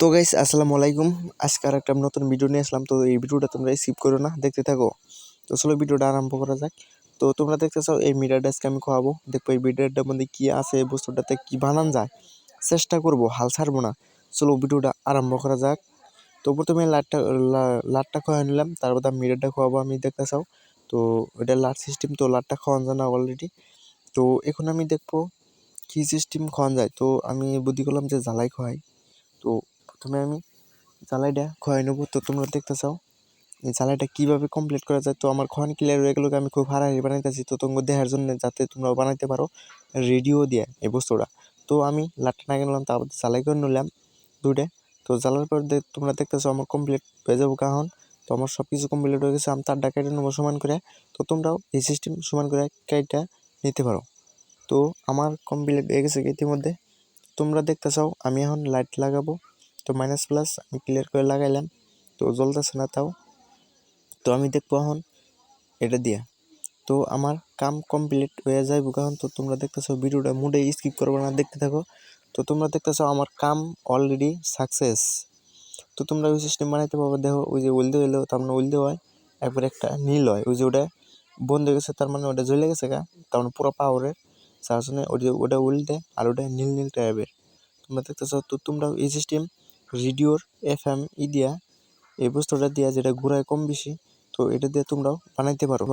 তো গাইস আসসালামু আলাইকুম। আজকে আর একটা নতুন ভিডিও নিয়ে আসলাম। তো এই ভিডিওটা তোমরা স্কিপ করো না, দেখতে থাকো। তো চলো ভিডিওটা আরম্ভ করা যাক। তো তোমরা দেখতে চাও, এই মিটারটা আজকে আমি খাওয়াবো দেখব এই মিটারটার মধ্যে কি আছে, এই বস্তুটাতে কি বানান যায়। চেষ্টা করব, হাল ছাড়বো না। চলো ভিডিওটা আরম্ভ করা যাক। তো প্রথমে লাটটা লাটটা খাওয়া নিলাম। তারপর আমি মিটারটা খাওয়াবো আমি দেখতে চাও। তো এটা লাট সিস্টেম তো লাটটা খাওয়ানো যায় না অলরেডি তো এখন আমি দেখব কি সিস্টেম খাওয়ানো যায়। তো আমি বুদ্ধি করলাম যে জ্বালাই খাওয়াই তো প্রথমে আমি জ্বালাইটা খোয়াই নেব। তো তোমরা দেখতে চাও এই জ্বালাইটা কীভাবে কমপ্লিট করা যায়। তো আমার খন ক্লিয়ার হয়ে গেলো আমি খুব হারাহারি বানাইতেছি। তো তোমার দেখার জন্য যাতে তোমরা বানাইতে পারো রেডিও দিয়ে এই বস্তুটা। তো আমি লাটটা না নিলাম, তারপর জ্বালাই করে নিলাম দুইটা। তো জ্বালার পর তোমরা দেখতেছো আমার কমপ্লিট হয়ে যাব কাহন। তো আমার সব কিছু কমপ্লিট হয়ে গেছে, আমি তারটা কেটে নেব সমান করে। তো তোমরাও এই সিস্টেম সমান করে কেটে নিতে পারো। তো আমার কমপ্লিট হয়ে গেছে ইতিমধ্যে। তোমরা দেখতে চাও আমি এখন লাইট লাগাবো। তো মাইনাস প্লাস আমি ক্লিয়ার করে লাগাইলাম। তো জ্বলতেছে না তাও। তো আমি দেখব এখন এটা দিয়া। তো আমার কাম কমপ্লিট হয়ে যায় এখন তো তোমরা দেখতেছো ভিডিওটা মুডে স্কিপ করবে না, দেখতে থাকো। তো তোমরা দেখতেছো আমার কাম অলরেডি সাকসেস তো তোমরা ওই সিস্টেম বানাইতে পারবে। দেখো ওই যে উলদে হইলেও তার মানে উলদে হয়। একবার একটা নীল হয়, ওই যে ওটা বন্ধ হয়ে গেছে, তার মানে ওটা জ্বলে গেছে গা। তার মানে পুরো পাওয়ারের যার জন্য যে ওটা উল্টে আর ওটা নীল নীল টাইপের তোমরা দেখতেছো তো তোমরা এই সিস্টেম রেডিওর এফ এম ই দিয়া এই বস্তুটা দিয়া যেটা ঘুরায় কম বেশি, তো এটা দিয়ে তোমরাও বানাইতে পারো।